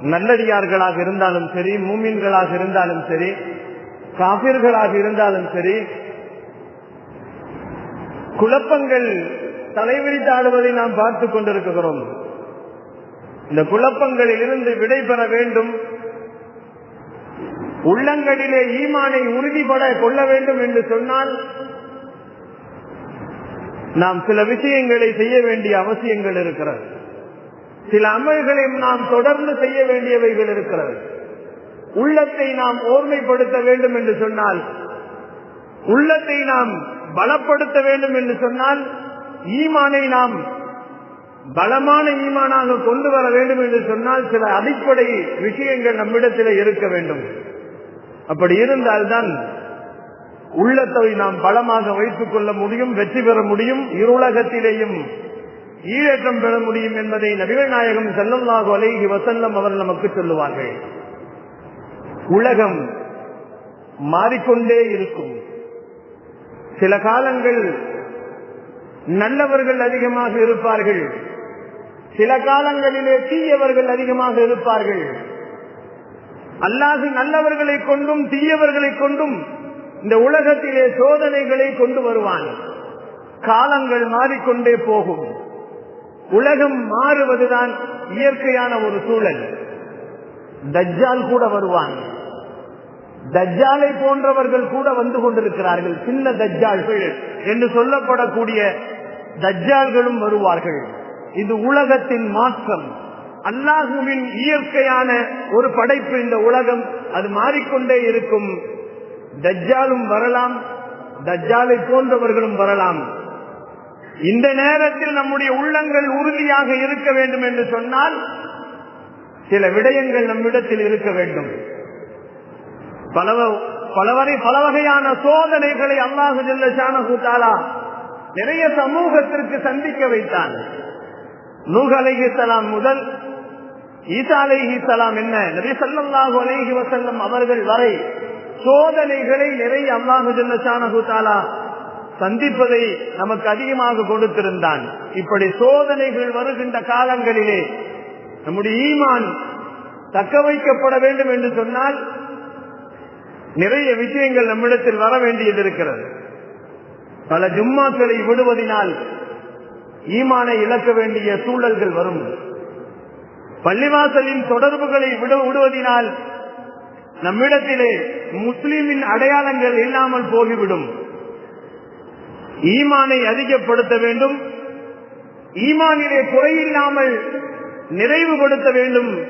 நல்லடியார்களாக இருந்தாலும் சரி மூமின்களாக இருந்தாலும் சரி காபிர்களாக இருந்தாலும் சரி குழப்பங்கள் தலைவிரித்தாடுவதை நாம் பார்த்துக் கொண்டிருக்கிறோம். இந்த குழப்பங்களில் இருந்து விடை பெற வேண்டும். உள்ளங்களிலே ஈமானை உறுதிபட கொள்ள வேண்டும் என்று சொன்னால் நாம் சில விஷயங்களை செய்ய வேண்டிய அவசியங்கள் இருக்கிறது. சில அமல்களையும் நாம் தொடர்ந்து செய்ய வேண்டியவைகள் இருக்கிறது. உள்ளத்தை நாம் ஓர்மைப்படுத்த வேண்டும் என்று சொன்னால் உள்ளத்தை நாம் பலப்படுத்த வேண்டும் என்று சொன்னால் ஈமானை நாம் பலமான ஈமானாக கொண்டு வர வேண்டும் என்று சொன்னால் சில அடிப்படை விஷயங்கள் நம்மிடத்தில் இருக்க வேண்டும். அப்படி இருந்தால்தான் உள்ளத்தை நாம் பலமாக வைத்துக் கொள்ள முடியும் வெற்றி பெற முடியும் இருளகத்திலேயும் ஈழேற்றம் பெற முடியும் என்பதை நபிகள் நாயகம் செல்லல்லாஹு அலைகி வசல்லம் அவர் நமக்கு சொல்லுவார்கள். உலகம் மாறிக்கொண்டே இருக்கும். சில காலங்கள் நல்லவர்கள் அதிகமாக இருப்பார்கள். சில காலங்களிலே தீயவர்கள் அதிகமாக இருப்பார்கள். அல்லாது நல்லவர்களை கொண்டும் தீயவர்களை கொண்டும் இந்த உலகத்திலே சோதனைகளை கொண்டு வருவான். காலங்கள் மாறிக்கொண்டே போகும். உலகம் மாறுவதுதான் இயற்கையான ஒரு சூழல். தஜ்ஜால் கூட வருவான் தஜ்ஜாலை போன்றவர்கள் கூட வந்து கொண்டிருக்கிறார்கள். சின்ன தஜ்ஜால்கள் என்று சொல்லப்படக்கூடிய தஜ்ஜால்களும் வருவார்கள். இது உலகத்தின் மாற்றம். அல்லாஹுவின் இயற்கையான ஒரு படைப்பு இந்த உலகம். அது மாறிக்கொண்டே இருக்கும். தஜ்ஜாலும் வரலாம். தஜ்ஜாலை போன்றவர்களும் வரலாம். இந்த நேரத்தில் நம்முடைய உள்ளங்கள் உறுதியாக இருக்க வேண்டும் என்று சொன்னால் சில விடயங்கள் நம்மிடத்தில் இருக்க வேண்டும். பல பலவரை பல வகையான சோதனைகளை அல்லாஹு ஜல்லா நிறைய சமூகத்திற்கு சந்திக்க வைத்தான். நூஹ் அலைஹிசலாம் முதல் ஈசா அலைஹிசலாம் என்ன? நபி சல்லாஹூ அலைஹி வசல்லம் அவர்கள் வரை சோதனைகளை நிறைய அல்லாஹு ஜல்லா சந்திப்பதை நமக்கு அதிகமாக கொடுத்திருந்தான். இப்படி சோதனைகள் வருகின்ற காலங்களிலே நம்முடைய ஈமான் தக்க வைக்கப்பட வேண்டும் என்று சொன்னால் நிறைய விஷயங்கள் நம்மிடத்தில் வர வேண்டியது இருக்கிறது. பல ஜும்மாக்களை விடுவதனால் ஈமானை இழக்க வேண்டிய சூழல்கள் வரும். பள்ளிவாசலின் தொடர்புகளை விட விடுவதனால் நம்மிடத்திலே முஸ்லீமின் அடையாளங்கள் இல்லாமல் போகிவிடும். ஈமானை அதிகப்படுத்த வேண்டும். ஈமானிலே குறையில்லாமல் நிறைவுபடுத்த வேண்டும்.